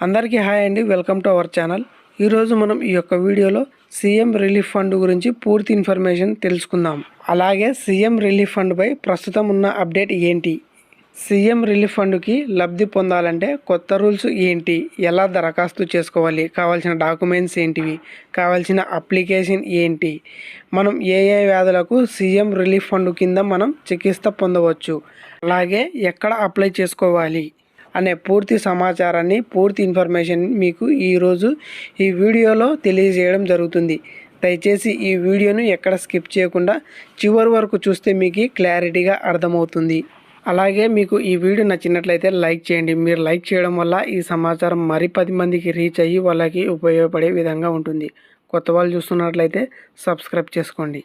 అందరికీ హాయ్ అండి. Welcome to our channel. ఈరోజు మనం ఈ యొక్క వీడియోలో సీఎం రిలీఫ్ ఫండ్ గురించి పూర్తి ఇన్ఫర్మేషన్ తెలుసుకుందాం. అలాగే సీఎం రిలీఫ్ ఫండ్పై ప్రస్తుతం ఉన్న అప్డేట్ ఏంటి? సీఎం రిలీఫ్ ఫండ్కి లబ్ధి పొందాలంటే కొత్త రూల్స్ ఏంటి? ఎలా దరఖాస్తు చేసుకోవాలి? కావాల్సిన డాక్యుమెంట్స్ ఏంటివి? కావాల్సిన అప్లికేషన్ ఏంటి? మనం ఏ ఏ వ్యాధులకు సీఎం రిలీఫ్ ఫండ్ కింద మనం చికిత్స పొందవచ్చు. అలాగే ఎక్కడ అప్లై చేసుకోవాలి? అనే పూర్తి సమాచారాన్ని పూర్తి ఇన్ఫర్మేషన్ మీకు ఈరోజు ఈ వీడియోలో తెలియజేయడం జరుగుతుంది. దయచేసి ఈ వీడియోను ఎక్కడ స్కిప్ చేయకుండా చివరి వరకు చూస్తే మీకు క్లారిటీగా అర్థమవుతుంది. అలాగే మీకు ఈ వీడియో నచ్చినట్లయితే లైక్ చేయండి. మీరు లైక్ చేయడం వల్ల ఈ సమాచారం మరి పది మందికి రీచ్ అయ్యి వాళ్ళకి ఉపయోగపడే విధంగా ఉంటుంది. కొత్త వాళ్ళు చూస్తున్నట్లయితే సబ్స్క్రైబ్ చేసుకోండి.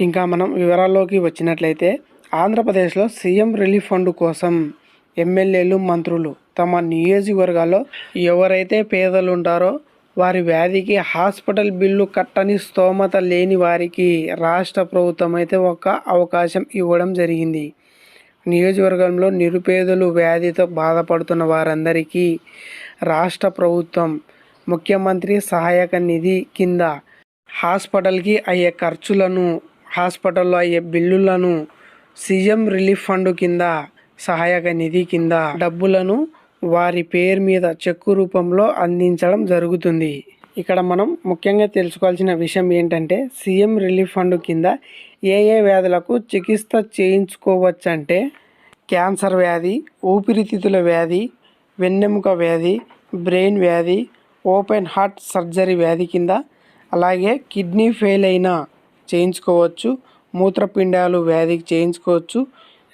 ఇంకా మనం వివరాల్లోకి వచ్చినట్లయితే ఆంధ్రప్రదేశ్లో సీఎం రిలీఫ్ ఫండ్ కోసం ఎమ్మెల్యేలు మంత్రులు. తమ నియోజకవర్గాల్లో ఎవరైతే పేదలు ఉంటారో వారి వ్యాధికి హాస్పిటల్ బిల్లు కట్టని స్తోమత లేని వారికి రాష్ట్ర ప్రభుత్వం అయితే ఒక అవకాశం ఇవ్వడం జరిగింది. నియోజకవర్గంలో నిరుపేదలు వ్యాధితో బాధపడుతున్న వారందరికీ రాష్ట్ర ప్రభుత్వం ముఖ్యమంత్రి సహాయక నిధి కింద హాస్పిటల్కి అయ్యే ఖర్చులను హాస్పిటల్లో అయ్యే బిల్లులను సీఎం రిలీఫ్ ఫండ్ కింద సహాయక నిధి కింద డబ్బులను వారి పేరు మీద చెక్కు రూపంలో అందించడం జరుగుతుంది. ఇక్కడ మనం ముఖ్యంగా తెలుసుకోవాల్సిన విషయం ఏంటంటే సీఎం రిలీఫ్ ఫండ్ కింద ఏ ఏ వ్యాధులకు చికిత్స చేయించుకోవచ్చంటే క్యాన్సర్ వ్యాధి ఊపిరితిత్తుల వ్యాధి వెన్నెముక వ్యాధి బ్రెయిన్ వ్యాధి ఓపెన్ హార్ట్ సర్జరీ వ్యాధి కింద అలాగే కిడ్నీ ఫెయిల్ అయినా చేయించుకోవచ్చు మూత్రపిండాలు వ్యాధికి చేయించుకోవచ్చు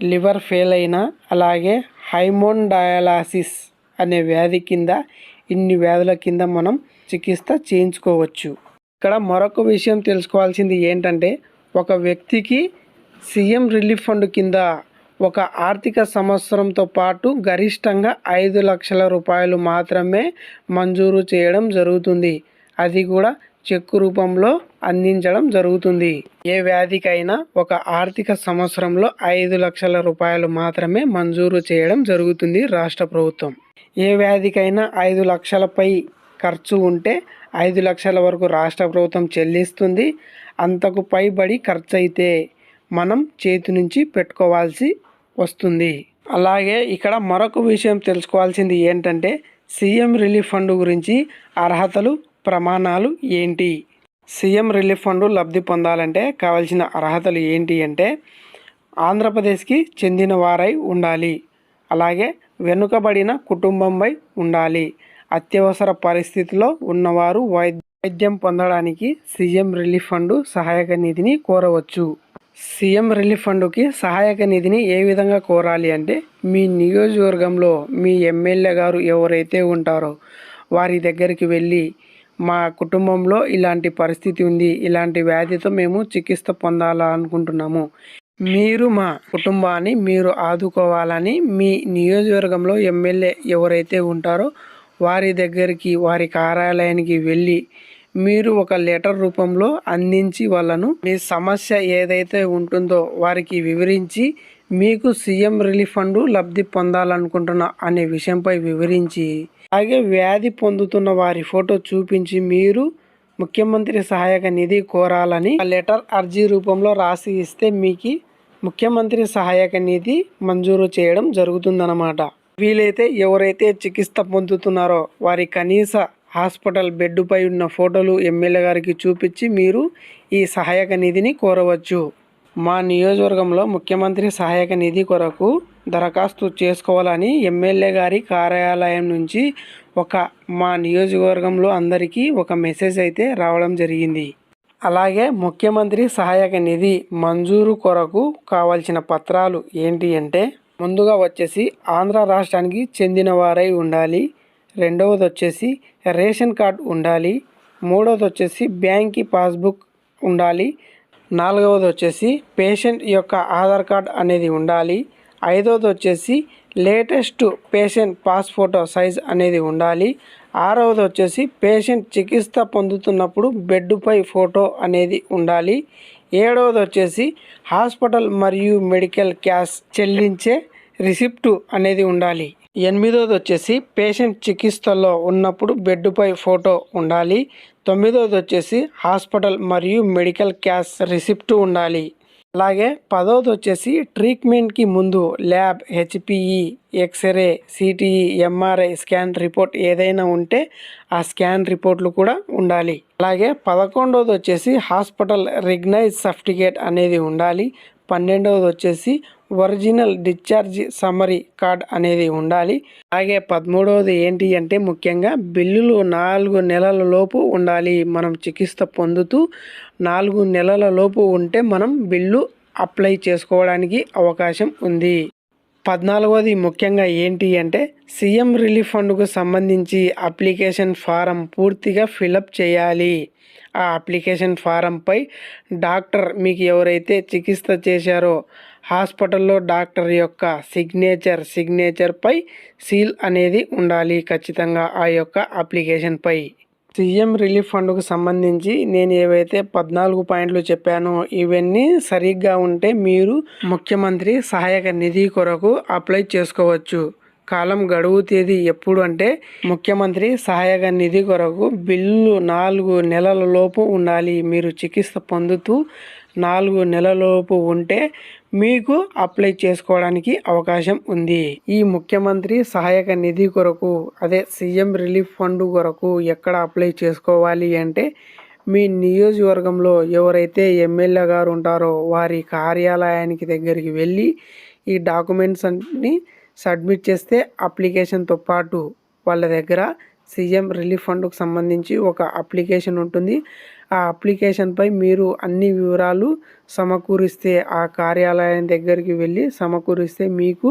లివర్ ఫెయిల్ అయినా అలాగే హైమోన్ డయాలసిస్ అనే వ్యాధి కింద ఇన్ని వ్యాధుల కింద మనం చికిత్స చేయించుకోవచ్చు. ఇక్కడ మరొక విషయం తెలుసుకోవాల్సింది ఏంటంటే ఒక వ్యక్తికి సీఎం రిలీఫ్ ఫండ్ కింద ఒక ఆర్థిక సంవత్సరంతో పాటు గరిష్టంగా ఐదు లక్షల రూపాయలు మాత్రమే మంజూరు చేయడం జరుగుతుంది. అది కూడా చెక్కు రూపంలో అందించడం జరుగుతుంది. ఏ వ్యాధికైనా ఒక ఆర్థిక సంవత్సరంలో ఐదు లక్షల రూపాయలు మాత్రమే మంజూరు చేయడం జరుగుతుంది రాష్ట్ర ప్రభుత్వం. ఏ వ్యాధికైనా ఐదు లక్షలపై ఖర్చు ఉంటే ఐదు లక్షల వరకు రాష్ట్ర ప్రభుత్వం చెల్లిస్తుంది. అంతకు పైబడి ఖర్చు అయితే మనం చేతి నుంచి పెట్టుకోవాల్సి వస్తుంది. అలాగే ఇక్కడ మరొక విషయం తెలుసుకోవాల్సింది ఏంటంటే సీఎం రిలీఫ్ ఫండ్ గురించి అర్హతలు ప్రమాణాలు ఏంటి? సీఎం రిలీఫ్ ఫండ్ లబ్ధి పొందాలంటే కావాల్సిన అర్హతలు ఏంటి అంటే ఆంధ్రప్రదేశ్కి చెందిన వారై ఉండాలి. అలాగే వెనుకబడిన కుటుంబంపై ఉండాలి. అత్యవసర పరిస్థితిలో ఉన్నవారు వైద్యం పొందడానికి సీఎం రిలీఫ్ ఫండ్ సహాయక నిధిని కోరవచ్చు. సీఎం రిలీఫ్ ఫండ్కి సహాయక నిధిని ఏ విధంగా కోరాలి అంటే మీ నియోజకవర్గంలో మీ ఎమ్మెల్యే గారు ఎవరైతే ఉంటారో వారి దగ్గరికి వెళ్ళి మా కుటుంబంలో ఇలాంటి పరిస్థితి ఉంది. ఇలాంటి వ్యాధితో మేము చికిత్స పొందాలనుకుంటున్నాము మీరు మా కుటుంబాన్ని మీరు ఆదుకోవాలని మీ నియోజకవర్గంలో ఎమ్మెల్యే ఎవరైతే ఉంటారో వారి దగ్గరికి వారి కార్యాలయానికి వెళ్ళి మీరు ఒక లెటర్ రూపంలో అందించి వాళ్ళను మీ సమస్య ఏదైతే ఉంటుందో వారికి వివరించి మీకు సీఎం రిలీఫ్ ఫండ్ లబ్ధి పొందాలనుకుంటున్నా అనే విషయంపై వివరించి అలాగే వ్యాధి పొందుతున్న వారి ఫోటో చూపించి మీరు ముఖ్యమంత్రి సహాయక నిధి కోరాలని లెటర్ అర్జీ రూపంలో రాసి ఇస్తే మీకు ముఖ్యమంత్రి సహాయక నిధి మంజూరు చేయడం జరుగుతుందన్నమాట. వీలైతే ఎవరైతే చికిత్స పొందుతున్నారో వారి కనీస హాస్పిటల్ బెడ్పై ఉన్న ఫోటోలు ఎమ్మెల్యే గారికి చూపించి మీరు ఈ సహాయక నిధిని కోరవచ్చు. మా నియోజకవర్గంలో ముఖ్యమంత్రి సహాయక నిధి కొరకు దరఖాస్తు చేసుకోవాలని ఎమ్మెల్యే గారి కార్యాలయం నుంచి ఒక మా నియోజకవర్గంలో అందరికీ ఒక మెసేజ్ అయితే రావడం జరిగింది. అలాగే ముఖ్యమంత్రి సహాయక నిధి మంజూరు కొరకు కావాల్సిన పత్రాలు ఏంటి అంటే ముందుగా వచ్చేసి ఆంధ్ర రాష్ట్రానికి చెందిన వారై ఉండాలి రెండవది వచ్చేసి రేషన్ కార్డ్ ఉండాలి మూడవది వచ్చేసి బ్యాంక్కి పాస్బుక్ ఉండాలి నాలుగవది వచ్చేసి పేషెంట్ యొక్క ఆధార్ కార్డ్ అనేది ఉండాలి ఐదవది వచ్చేసి latest patient pass photo size అనేది ఉండాలి. ఆరవది వచ్చేసి పేషెంట్ చికిత్స పొందుతున్నప్పుడు బెడ్పై ఫోటో అనేది ఉండాలి. ఏడవది వచ్చేసి హాస్పిటల్ మరియు మెడికల్ క్యాష్ చెల్లించే రిసిప్టు అనేది ఉండాలి. ఎనిమిదోది వచ్చేసి పేషెంట్ చికిత్సలో ఉన్నప్పుడు బెడ్పై ఫోటో ఉండాలి. తొమ్మిదోది వచ్చేసి హాస్పిటల్ మరియు మెడికల్ క్యాష్ రిసిప్ట్ ఉండాలి. అలాగే పదోది వచ్చేసి ట్రీట్మెంట్కి ముందు lab HPE x-ray CTE MRI scan report ఏదైనా ఉంటే ఆ స్కాన్ రిపోర్ట్లు కూడా ఉండాలి. అలాగే పదకొండవది వచ్చేసి హాస్పిటల్ రిగ్నైజ్ సర్టిఫికేట్ అనేది ఉండాలి. పన్నెండవది వచ్చేసి ఒరిజినల్ డిశ్చార్జ్ సమరీ కార్డ్ అనేది ఉండాలి. అలాగే పదమూడవది ఏంటి అంటే ముఖ్యంగా బిల్లులు నాలుగు నెలల లోపు ఉండాలి. మనం చికిత్స పొందుతూ నాలుగు నెలల లోపు ఉంటే మనం బిల్లు అప్లై చేసుకోవడానికి అవకాశం ఉంది. పద్నాలుగవది ముఖ్యంగా ఏంటి అంటే సీఎం రిలీఫ్ ఫండ్కు సంబంధించి అప్లికేషన్ ఫారం పూర్తిగా ఫిలప్ చేయాలి. ఆ అప్లికేషన్ ఫారంపై డాక్టర్ మీకు ఎవరైతే చికిత్స చేశారో హాస్పిటల్లో డాక్టర్ యొక్క సిగ్నేచర్ సిగ్నేచర్పై సీల్ అనేది ఉండాలి ఖచ్చితంగా ఆ యొక్క అప్లికేషన్పై సీఎం రిలీఫ్ ఫండ్కు సంబంధించి నేను ఏవైతే పద్నాలుగు పాయింట్లు చెప్పానో ఇవన్నీ సరిగ్గా ఉంటే మీరు ముఖ్యమంత్రి సహాయక నిధి కొరకు అప్లై చేసుకోవచ్చు. కాలం గడువు తేదీ ఎప్పుడు అంటే ముఖ్యమంత్రి సహాయక నిధి కొరకు బిల్లు నాలుగు నెలల లోపు ఉండాలి. మీరు చికిత్స పొందుతూ నాలుగు నెలలలోపు ఉంటే మీకు అప్లై చేసుకోవడానికి అవకాశం ఉంది. ఈ ముఖ్యమంత్రి సహాయక నిధి కొరకు అదే సీఎం రిలీఫ్ ఫండ్ కొరకు ఎక్కడ అప్లై చేసుకోవాలి అంటే మీ నియోజకవర్గంలో ఎవరైతే ఎమ్మెల్యే గారు ఉంటారో వారి కార్యాలయానికి దగ్గరికి వెళ్ళి ఈ డాక్యుమెంట్స్ అన్ని సబ్మిట్ చేస్తే అప్లికేషన్తో పాటు వాళ్ళ దగ్గర సీఎం రిలీఫ్ ఫండ్కు సంబంధించి ఒక అప్లికేషన్ ఉంటుంది. ఆ అప్లికేషన్పై మీరు అన్ని వివరాలు సమకూరిస్తే ఆ కార్యాలయం దగ్గరికి వెళ్ళి సమకూరిస్తే మీకు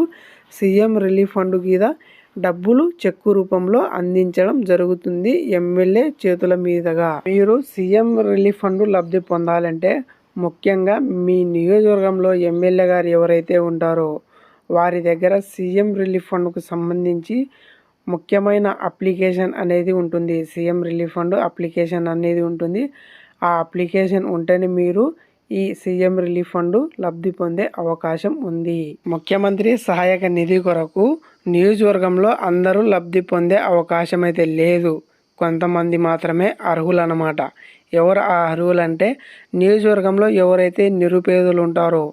సీఎం రిలీఫ్ ఫండ్ కింద డబ్బులు చెక్కు రూపంలో అందించడం జరుగుతుంది ఎమ్మెల్యే చేతుల మీదుగా. మీరు సీఎం రిలీఫ్ ఫండ్ లబ్ధి పొందాలంటే ముఖ్యంగా మీ నియోజకవర్గంలో ఎమ్మెల్యే గారు ఎవరైతే ఉంటారో వారి దగ్గర సీఎం రిలీఫ్ ఫండ్కు సంబంధించి ముఖ్యమైన అప్లికేషన్ అనేది ఉంటుంది. సీఎం రిలీఫ్ ఫండ్ అప్లికేషన్ అనేది ఉంటుంది. ఆ అప్లికేషన్ ఉంటేనే మీరు ఈ సీఎం రిలీఫ్ ఫండ్ లబ్ధి పొందే అవకాశం ఉంది. ముఖ్యమంత్రి సహాయక నిధి కొరకు నియోజకవర్గంలో అందరూ లబ్ధి పొందే అవకాశం అయితే లేదు. కొంతమంది మాత్రమే అర్హులన్నమాట. ఎవరు ఆ అర్హులంటే నియోజకవర్గంలో ఎవరైతే నిరుపేదలు ఉంటారో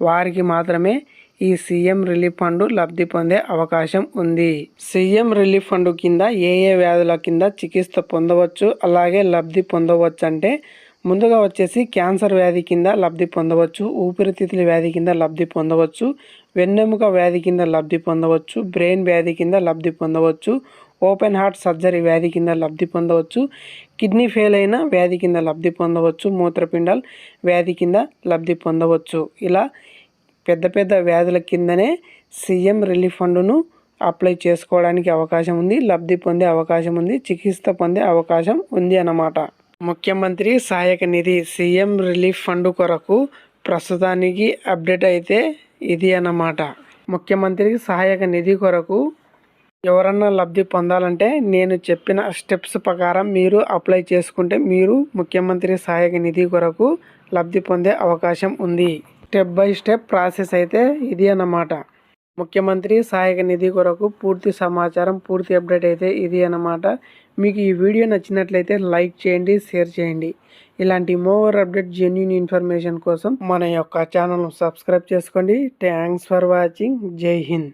వారికి మాత్రమే ఈ సీఎం రిలీఫ్ ఫండ్ లబ్ధి పొందే అవకాశం ఉంది. సీఎం రిలీఫ్ ఫండ్ కింద ఏ ఏ వ్యాధుల కింద చికిత్స పొందవచ్చు? అలాగే లబ్ధి పొందవచ్చు అంటే ముందుగా వచ్చేసి క్యాన్సర్ వ్యాధి కింద లబ్ధి పొందవచ్చు ఊపిరితిత్తుల వ్యాధి కింద లబ్ధి పొందవచ్చు వెన్నెముక వ్యాధి కింద లబ్ధి పొందవచ్చు బ్రెయిన్ వ్యాధి కింద లబ్ధి పొందవచ్చు ఓపెన్ హార్ట్ సర్జరీ వ్యాధి కింద లబ్ధి పొందవచ్చు కిడ్నీ ఫెయిల్ అయిన వ్యాధి కింద లబ్ధి పొందవచ్చు మూత్రపిండాలు వ్యాధి కింద లబ్ధి పొందవచ్చు. ఇలా పెద్ద పెద్ద వ్యాధుల కిందనే సీఎం రిలీఫ్ ఫండ్ను అప్లై చేసుకోవడానికి అవకాశం ఉంది లబ్ధి పొందే అవకాశం ఉంది చికిత్స పొందే అవకాశం ఉంది అన్నమాట. ముఖ్యమంత్రి సహాయక నిధి సీఎం రిలీఫ్ ఫండ్ కొరకు ప్రస్తుతానికి అప్డేట్ అయితే ఇది అన్నమాట. ముఖ్యమంత్రి సహాయక నిధి కొరకు ఎవరన్నా లబ్ధి పొందాలంటే నేను చెప్పిన స్టెప్స్ ప్రకారం మీరు అప్లై చేసుకుంటే మీరు ముఖ్యమంత్రి సహాయక నిధి కొరకు లబ్ధి పొందే అవకాశం ఉంది. స్టెప్ బై స్టెప్ ప్రాసెస్ అయితే ఇది అన్నమాట. ముఖ్యమంత్రి సహాయక నిధి కొరకు పూర్తి సమాచారం పూర్తి అప్డేట్ అయితే ఇది అన్నమాట. మీకు ఈ వీడియో నచ్చినట్లయితే లైక్ చేయండి షేర్ చేయండి. ఇలాంటి మోర్ అప్డేట్ జెన్యున్ ఇన్ఫర్మేషన్ కోసం మన యొక్క ఛానల్ సబ్స్క్రైబ్ చేసుకోండి. Thanks for watching Jai Hind.